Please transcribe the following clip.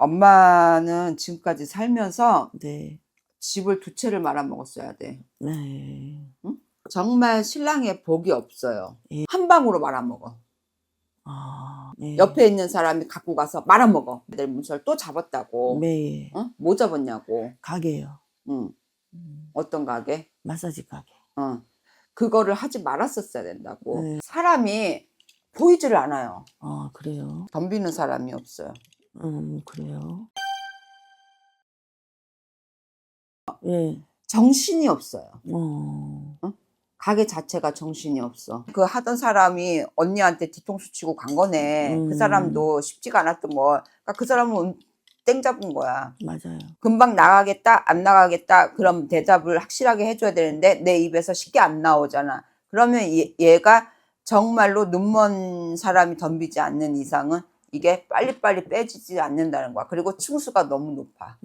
엄마는 지금까지 살면서 네. 집을 두 채를 말아먹었어야 돼. 네. 정말 신랑의 복이 없어요. 예. 한 방으로 말아먹어. 아, 네. 옆에 있는 사람이 갖고 가서 말아먹어. 애들 문서를 또 잡았다고. 네. 어? 뭐 잡았냐고. 가게요. 응. 음, 어떤 가게? 마사지 가게. 어. 그거를 하지 말았었어야 된다고. 네. 사람이 보이지를 않아요. 아, 그래요? 덤비는 사람이 없어요. 음, 그래요? 예. 정신이 없어요. 어, 가게 자체가 정신이 없어. 그 하던 사람이 언니한테 뒤통수 치고 간 거네. 음. 그 사람도 쉽지가 않았던 거. 그러니까 그 사람은 땡 잡은 거야. 맞아요. 금방 나가겠다, 안 나가겠다, 그럼 대답을 확실하게 해줘야 되는데 내 입에서 쉽게 안 나오잖아. 그러면 얘, 얘가 정말로 눈먼 사람이 덤비지 않는 이상은 이게 빨리빨리 빼지지 않는다는 거야. 그리고 층수가 너무 높아.